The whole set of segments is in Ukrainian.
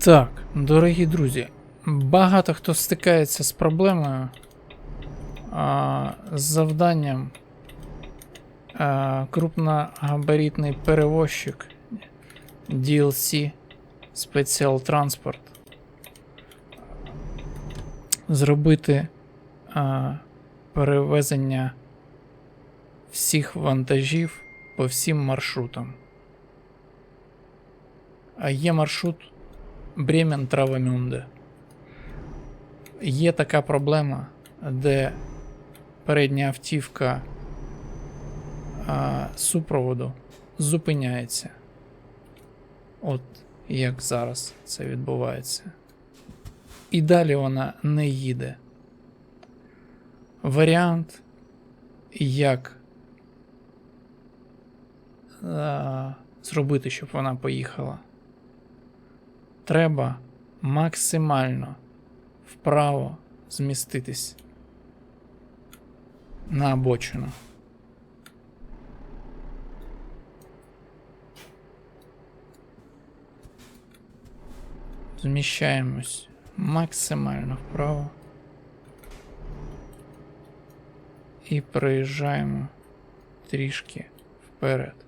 Так, дорогі друзі, багато хто стикається з проблемою а, з завданням а, крупногабаритний перевозчик DLC Special Transport зробити а, перевезення всіх вантажів по всім маршрутам. А є маршрут Бремен Травамюнде. Є така проблема, де передня автівка а, супроводу зупиняється. От як зараз це відбувається. І далі вона не їде. Варіант, як а, зробити, щоб вона поїхала треба максимально вправо зміститись на обочину. Зміщаємось максимально вправо і проїжджаємо трішки вперед.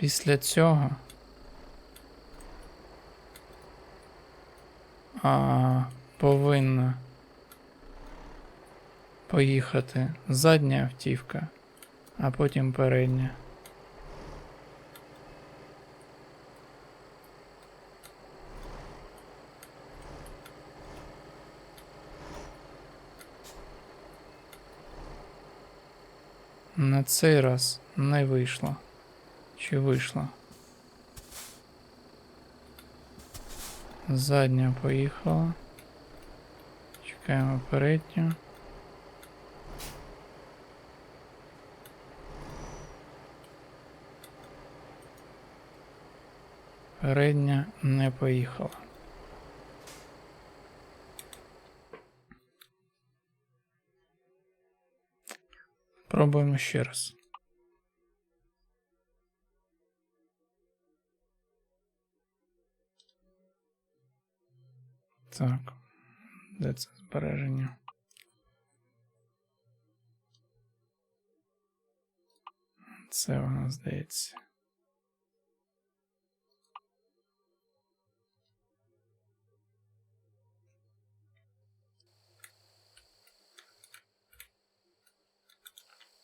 Після цього а, повинна поїхати задня автівка, а потім передня. На цей раз не вийшло. Чи вийшло? Задня поїхала. Чекаємо передню. Передня не поїхала. Пробуємо ще раз. Так. Де це збереження? Це воно здається.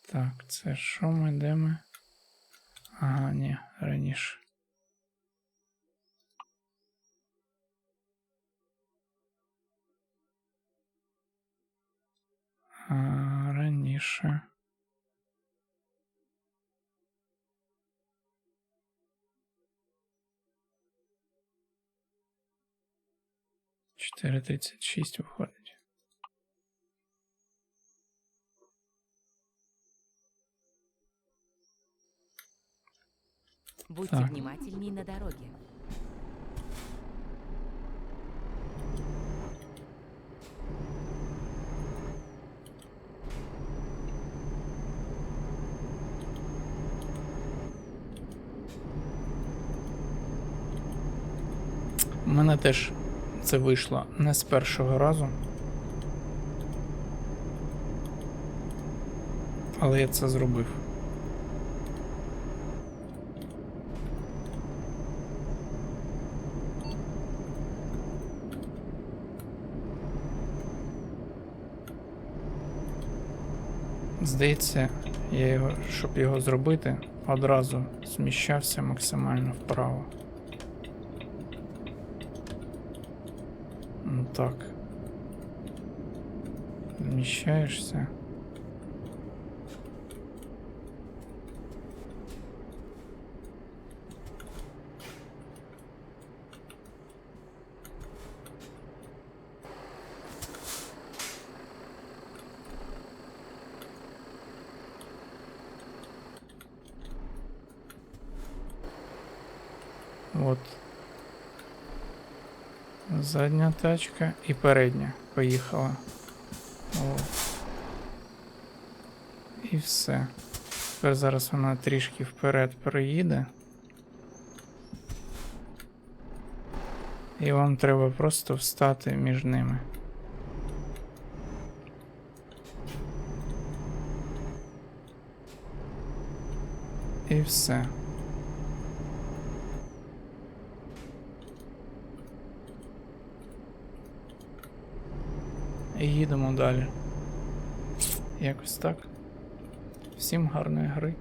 Так, це що ми де ми? Ага, ні, раніше. Раніше. Чотири тридцять шість виходить. Будьте Так. внимательней на дороге. У мене теж це вийшло не з першого разу. Але я це зробив. Здається, я його, щоб його зробити, одразу зміщався максимально вправо. Ну так. Зміщаєшся. От. Задня тачка і передня поїхала. О. І все. Тепер зараз вона трішки вперед проїде. І вам треба просто встати між ними. І все. І їдемо далі. Якось так. Всім гарної гри.